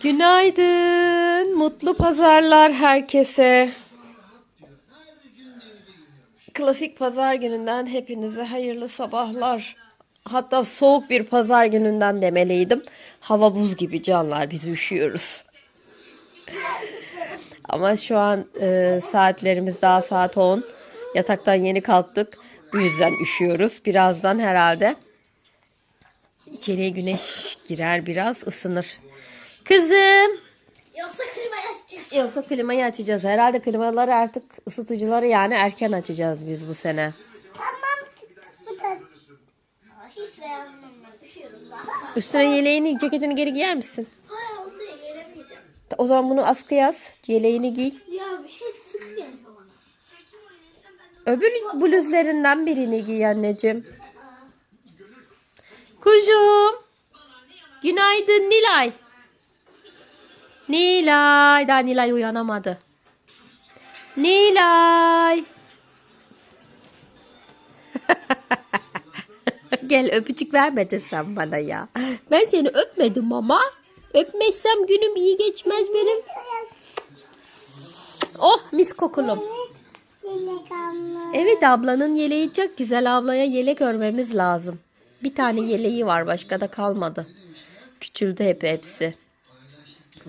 Günaydın. Mutlu pazarlar herkese. Klasik pazar gününden hepinize hayırlı sabahlar. Hatta soğuk bir pazar gününden demeliydim. Hava buz gibi canlar biz üşüyoruz. Ama şu an e, saatlerimiz daha saat 10. Yataktan yeni kalktık. Bu yüzden üşüyoruz. Birazdan herhalde içeriye güneş girer biraz ısınır. Kızım. Yoksa klima açacağız. Yoksa klimayı açacağız. Herhalde klimaları artık ısıtıcıları yani erken açacağız biz bu sene. Tamam. Bu da. Aa, Hiç beğenmem ben. Üşüyorum daha. Üstüne yeleğini, ceketini geri giyer misin? Hayır onu da gelemeyeceğim. O zaman bunu askı yaz. Yeleğini giy. Ya bir şey sık geliyor bana. Öbür bluzlerinden birini giy anneciğim. Kuzum. Günaydın Nilay. Nilay. Daha Nilay uyanamadı. Nilay. Gel öpücük vermedin sen bana ya. Ben seni öpmedim ama. Öpmezsem günüm iyi geçmez benim. Oh mis kokulum. Evet ablanın yeleği çok güzel. Ablaya yelek örmemiz lazım. Bir tane yeleği var başka da kalmadı. Küçüldü hep hepsi.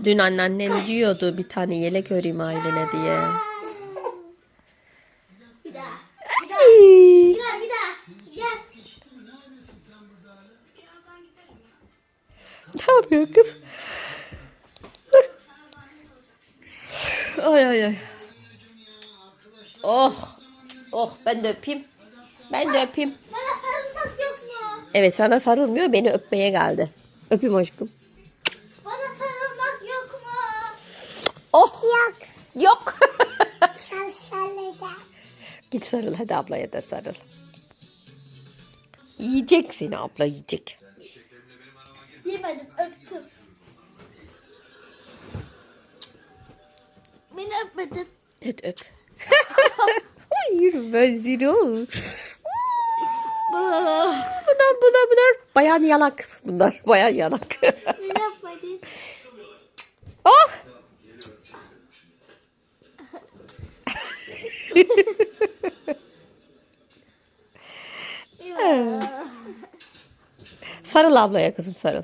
Dün anneannen diyordu bir tane yelek öreyim ailene diye. Bir daha. Bir daha. Bir daha. Bir daha. Gel. Ne yapıyor kız? Ay ay ay. Oh. Oh ben de öpeyim. Ben de öpeyim. Bana sarılmak yok mu? Evet sana sarılmıyor beni öpmeye geldi. Öpeyim aşkım. Bana sarılmak yok mu? Oh. Yok. Sen sarılacağım. Git sarıl hadi ablaya da sarıl. Yiyecek seni abla yiyecek. Yemedim öptüm. Beni öpmedin. Evet öp. Hayır ben seni oğlum. Bunlar bunlar bunlar. Bayan yanak. Bunlar bayan yanak. Beni öpmedin. oh. Sarıl ablaya kızım sarıl.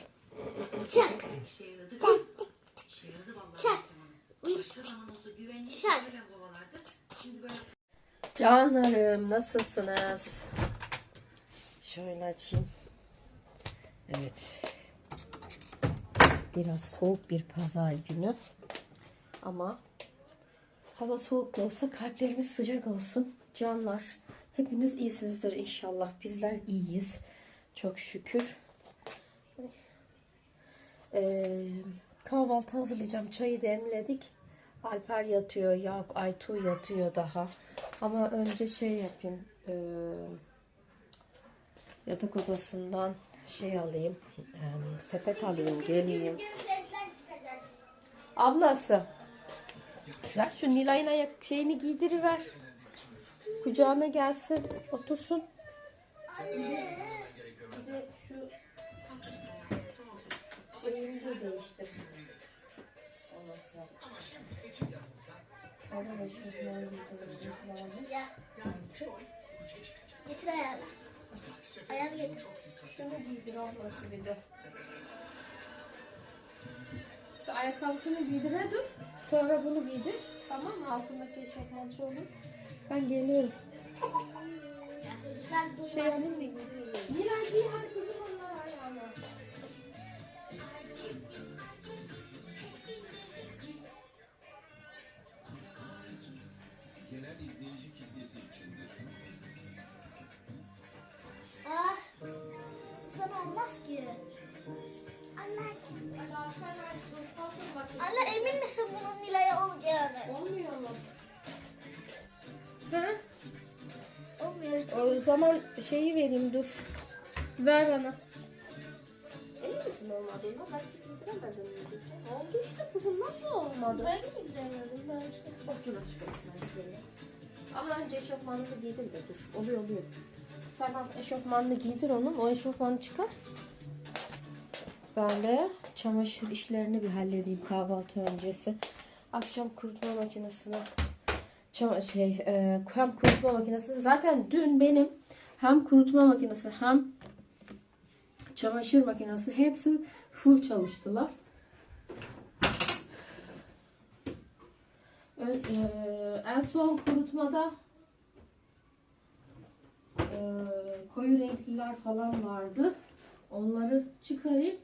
Çak. Çak. Çak. Çak. Canlarım nasılsınız? Şöyle açayım. Evet. Biraz soğuk bir pazar günü. Ama hava soğuk da olsa kalplerimiz sıcak olsun. Canlar hepiniz iyisinizdir inşallah. Bizler iyiyiz. Çok şükür. Ee, kahvaltı hazırlayacağım. Çayı demledik. Alper yatıyor. Ya Aytu yatıyor daha. Ama önce şey yapayım. ee, yatak odasından şey alayım. ee, sepet alayım. Geleyim. Ablası. Sen şu Nilay'ın ayak şeyini giydiriver. Kucağına gelsin. Otursun. Bir de şu şeyini de değiştir. Giydirmemiz lazım. Ya. Getir ayağını. Ayağını getir. Şunu giydir ablası bir de. Sen ayakkabısını giydire dur. Sonra bunu giydir. Tamam mı? Altındaki eşofman olur. Ben geliyorum. Şey alayım mı? Nilay giy hadi kızım onlar ayağına. Ah. Zaman şeyi vereyim dur. Ver bana. Emin misin olmadığına? Belki giydiremedin mi? Oldu işte kızım nasıl olmadı? Ben de gidemedim. Ben işte. Otur aşkım sen şöyle. Ama önce eşofmanını giydir de dur. Oluyor oluyor. Sen al eşofmanını giydir onun. O eşofmanı çıkar. Ben de çamaşır işlerini bir halledeyim kahvaltı öncesi. Akşam kurutma makinesine şey e, hem kurutma makinesi zaten dün benim hem kurutma makinesi hem çamaşır makinesi hepsi full çalıştılar. E, en son kurutmada e, koyu renkliler falan vardı. Onları çıkarayım.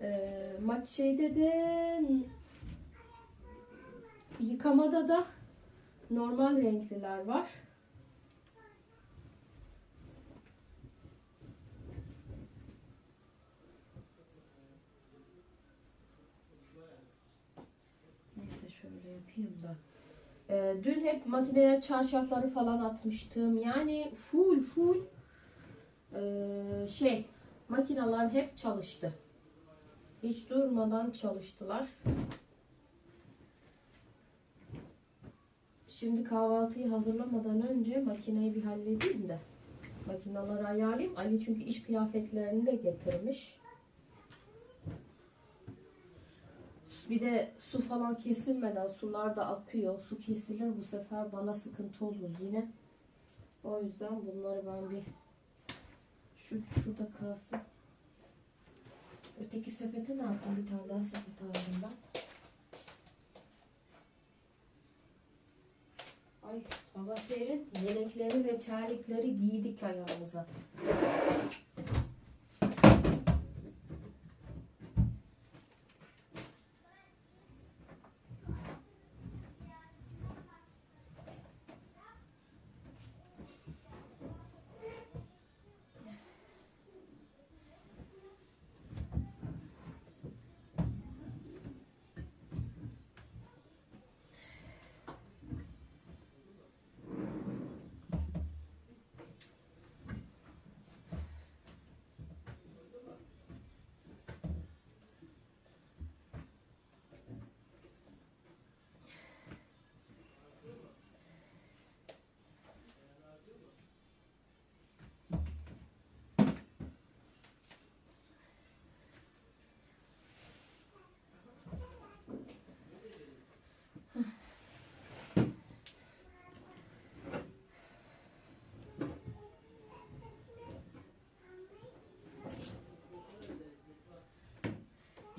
E, mak şeyde de yıkamada da normal renkliler var. Neyse şöyle yapayım da. Ee, dün hep makineye çarşafları falan atmıştım. Yani full full ee, şey makineler hep çalıştı. Hiç durmadan çalıştılar. Şimdi kahvaltıyı hazırlamadan önce makineyi bir halledeyim de. Makineleri ayarlayayım. Ali çünkü iş kıyafetlerini de getirmiş. Bir de su falan kesilmeden sular da akıyor. Su kesilir bu sefer bana sıkıntı olur yine. O yüzden bunları ben bir şu şurada kalsın. Öteki sepeti ne yaptım? Bir tane daha sepet aldım Ay hava serin. Yelekleri ve terlikleri giydik ayağımıza.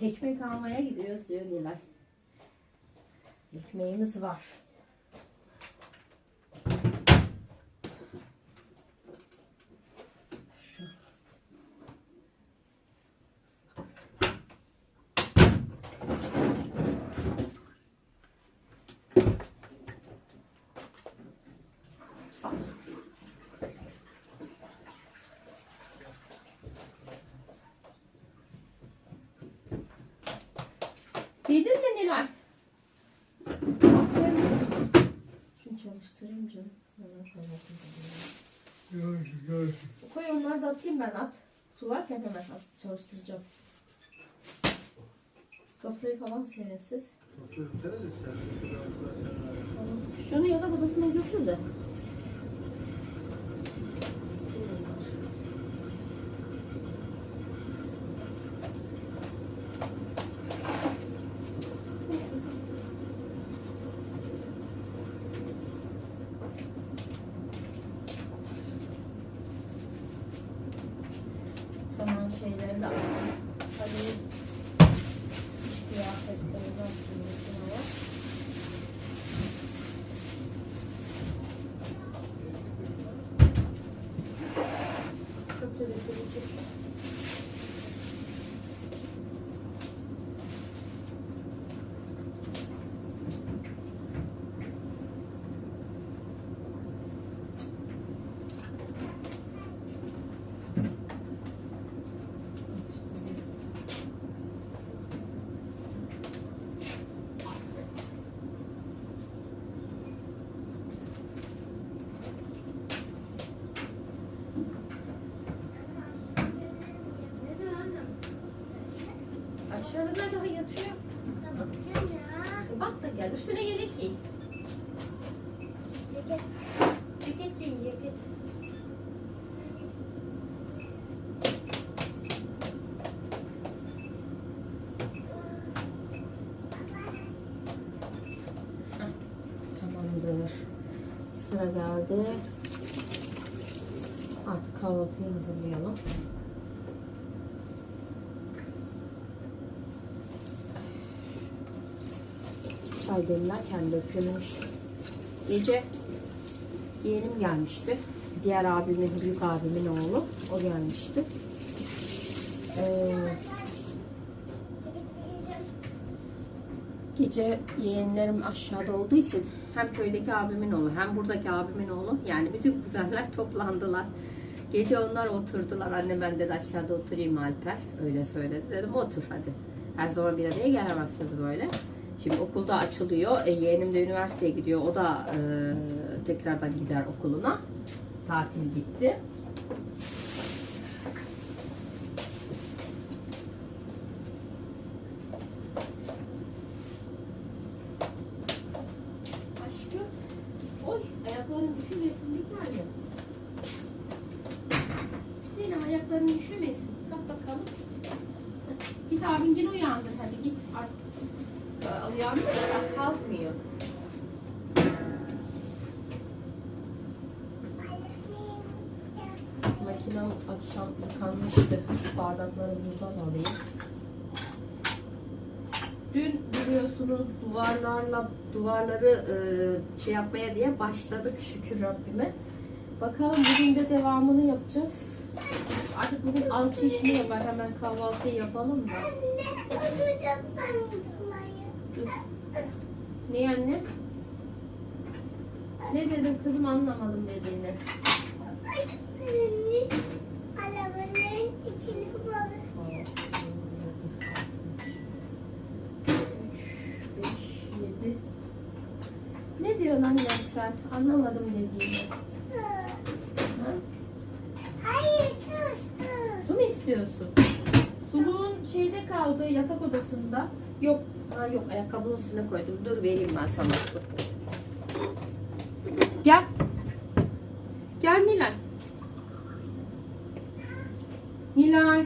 Ekmek almaya gidiyoruz diyor Nilay. Ekmeğimiz var. Şu. Giydin mi Nilay? Şunu çalıştırayım canım. Hemen kaynatayım. Koy onları da atayım ben at. Su varken hemen at, çalıştıracağım. Sofrayı falan seyretsiz. Şunu yatak odasına götür de. güzel. Üstüne yelek giy. Ceket. Ceket giy, ceket. Sıra geldi. Artık kahvaltıyı hazırlayalım. Çay demlerken dökülmüş. Gece yeğenim gelmişti. Diğer abimin, büyük abimin oğlu. O gelmişti. Ee, gece yeğenlerim aşağıda olduğu için hem köydeki abimin oğlu hem buradaki abimin oğlu yani bütün kuzenler toplandılar. Gece onlar oturdular. Anne ben dedi aşağıda oturayım Alper. Öyle söyledi. Dedim otur hadi. Her zaman bir araya gelemezsiniz böyle. Şimdi okulda açılıyor. E, yeğenim de üniversiteye gidiyor. O da e, tekrardan gider okuluna. Tatil bitti. Aşkım. Oy ayakların üşümesin bir tane. Benim ayakların üşümesin. Bak bakalım. Git abin gene uyandır hadi git. Uyandı da kalkmıyor. Makinem akşam yıkanmıştı. Bardakları buradan alayım. Dün biliyorsunuz duvarlarla duvarları e, şey yapmaya diye başladık şükür Rabbime. Bakalım bugün de devamını yapacağız. Artık bugün alçı işini yapar. Hemen kahvaltıyı yapalım da. Bunları? Dur. Ne anne? Ne dedin kızım anlamadım dediğini. Arabanın içine bak. 3, 5, 7. Ne diyorsun annem sen? Anlamadım dediğini. Ha? Hayır sus sus. Su mu istiyorsun? Suluğun şeyde kaldı yatak odasında. Yok, ha yok ayakkabının üstüne koydum. Dur vereyim ben sana. Gel. Gel Nilay. Nilay.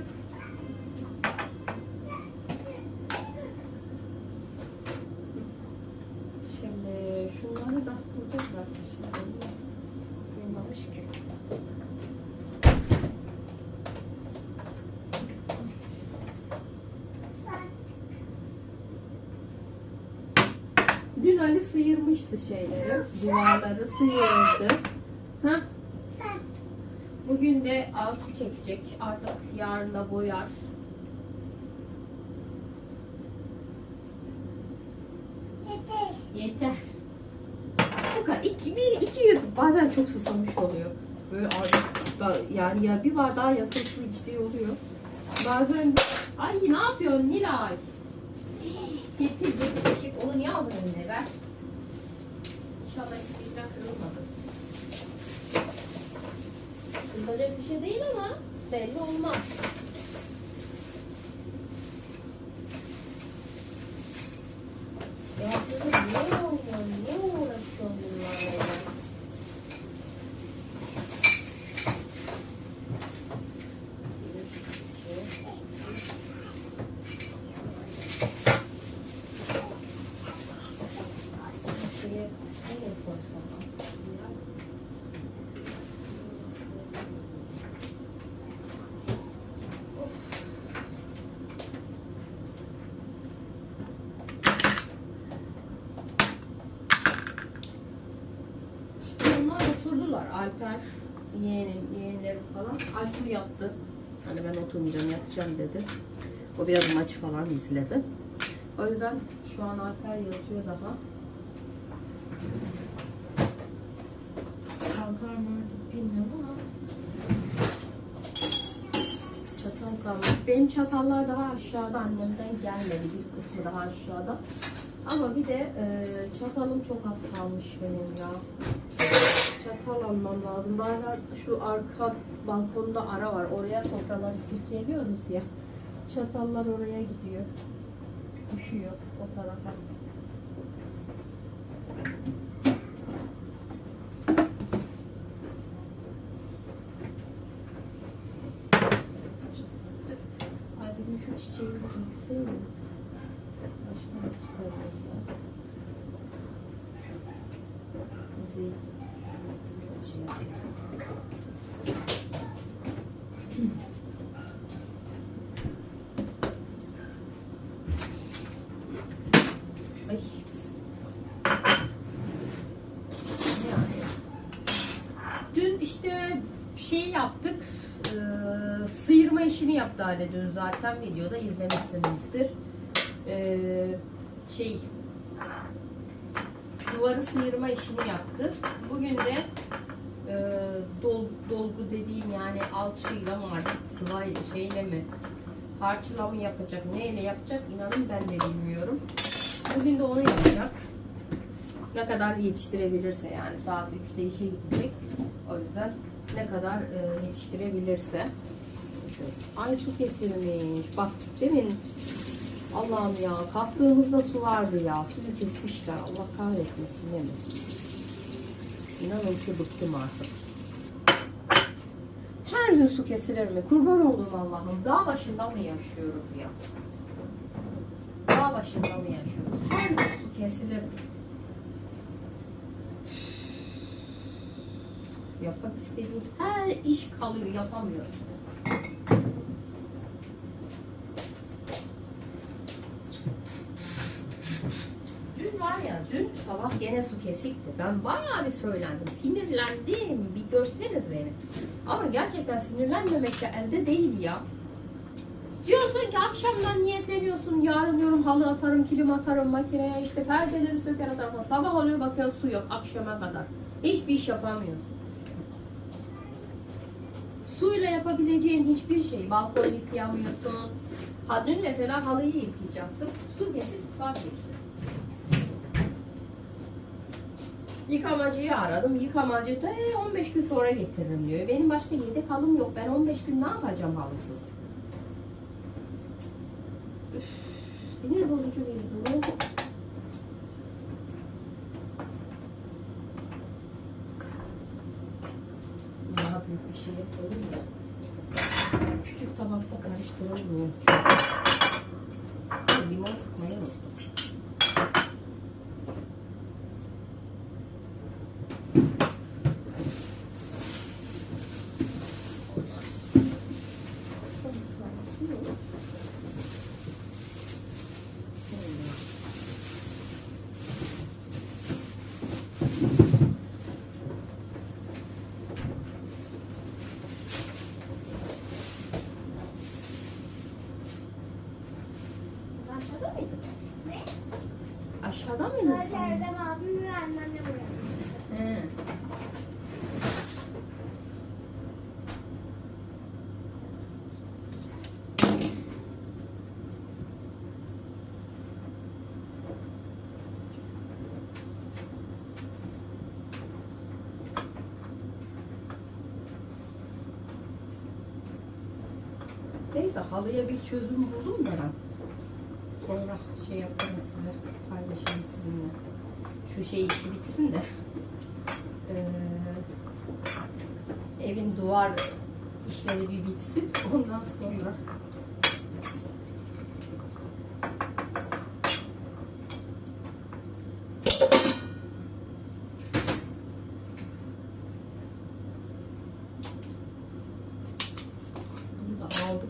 Şimdi şunları da burada bırakmışım. Duymamış ki. Dün Ali sıyırmıştı şeyleri, duvarları sıyırdı. Ha? Sen Bugün de alçı çekecek. Artık yarın da boyar. yeter. Yeter. Bu kadar. İki, bir, iki. Bazen çok susamış oluyor. Böyle artık yani ya bir bardağa yakın su içtiği oluyor. Bazen ay ne yapıyorsun Nilay? Getir getir eşik. Onu niye aldın eline ver. İnşallah hiçbirinden kırılmadı. Kırılacak bir şey değil ama belli olmaz. Ya kızım ne oluyor? Ne uğraşıyorsun bunlarla? Bir, iki, üç. Şuraya nereye koysam? Ya. İşte onlar oturdular. Alper, yeğenim, yeğenlerim falan. Alper yattı. Hani ben oturmayacağım, yatacağım dedi. O biraz maç falan izledi. O yüzden şu an Alper yatıyor daha. Kalkar mı artık bilmiyorum ama çatal kalmış. Benim çatallar daha aşağıda annemden gelmedi. Bir kısmı daha aşağıda. Ama bir de e, çatalım çok az kalmış benim ya. Çatal almam lazım. Bazen şu arka balkonda ara var. Oraya sofraları sirkeliyoruz ya. Çatallar oraya gidiyor. Düşüyor o tarafa. Ay bugün şu çiçeği bir dikseydim. Başka ne çıkarıyoruz ya? Zeytin. şey yapayım. Ay. Yani. Dün işte şey yaptık. eee, sıyırma Ali dün zaten videoda izlemişsinizdir. Eee, şey duvarı sıyırma işini yaptı. Bugün de eee, dol, dolgu dediğim yani alçıyla mı artık sıvay şeyle mi harçla mı yapacak neyle yapacak inanın ben de bilmiyorum. Bugün de onu yapacak. Ne kadar yetiştirebilirse yani saat 3'te işe gidecek. O yüzden ne kadar e, yetiştirebilirse. Ay su kesilmiş. Bak demin Allah'ım ya kalktığımızda su vardı ya. Suyu kesmişler. Allah kahretmesin değil mi? İnanın ki bıktım artık. Her gün su kesilir mi? Kurban olduğum Allah'ım. Dağ başında mı yaşıyoruz ya? Dağ başında mı yaşıyoruz? Her gün su kesilir mi? Yapmak istediğin her iş kalıyor, yapamıyorsun. Dün var ya, dün sabah gene su kesikti. Ben bayağı bir söylendim, sinirlendim. Bir görseniz beni. Ama gerçekten sinirlenmemek de elde değil ya. Diyorsun ki akşamdan niyetleniyorsun. Yarın diyorum halı atarım, kilim atarım makineye, işte perdeleri söker atarım. Sabah oluyor bakıyorsun su yok akşama kadar. Hiçbir iş yapamıyorsun. Suyla yapabileceğin hiçbir şey. Balkonu yıkayamıyorsun. Ha dün mesela halıyı yıkayacaktım. Su kesip vazgeçtim. Yıkamacıyı aradım. Yıkamacı da "E, 15 gün sonra getiririm diyor. Benim başka yedek halım yok. Ben 15 gün ne yapacağım halısız? Üf, sinir bozucu bir durum. Daha büyük bir şey yapalım da. Küçük tabakta karıştırılmıyor. Çünkü Aşağıda mıydın? Ne? Aşağıda mıydın sen? Erdem abim ve anneanne buraya. He. Neyse halıya bir çözüm buldum da ben. Şey yaparım size, paylaşırım sizinle. Şu şey işi bitsin de. Ee, evin duvar işleri bir bitsin. Ondan sonra bunu da aldık.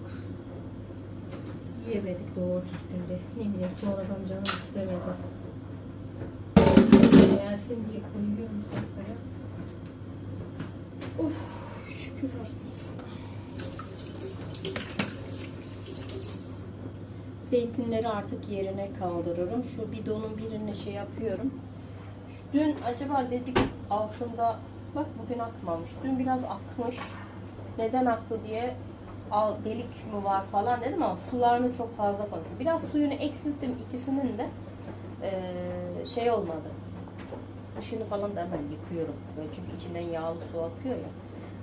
Yiyemedik doğru düzgün de. Ne bileyim sonradan canım istemedi. Gelsin diye koyuyorum sofraya. Of şükür Rabbim sana. Zeytinleri artık yerine kaldırırım. Şu bidonun birini şey yapıyorum. Dün acaba dedik altında bak bugün akmamış. Dün biraz akmış. Neden aktı diye al, delik mi var falan dedim ama sularını çok fazla koymuşum. Biraz suyunu eksilttim ikisinin de eee, şey olmadı. Dışını falan da hemen yıkıyorum. Böyle çünkü içinden yağlı su akıyor ya.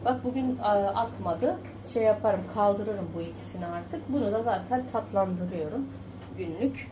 Bak bugün akmadı. Şey yaparım kaldırırım bu ikisini artık. Bunu da zaten tatlandırıyorum günlük.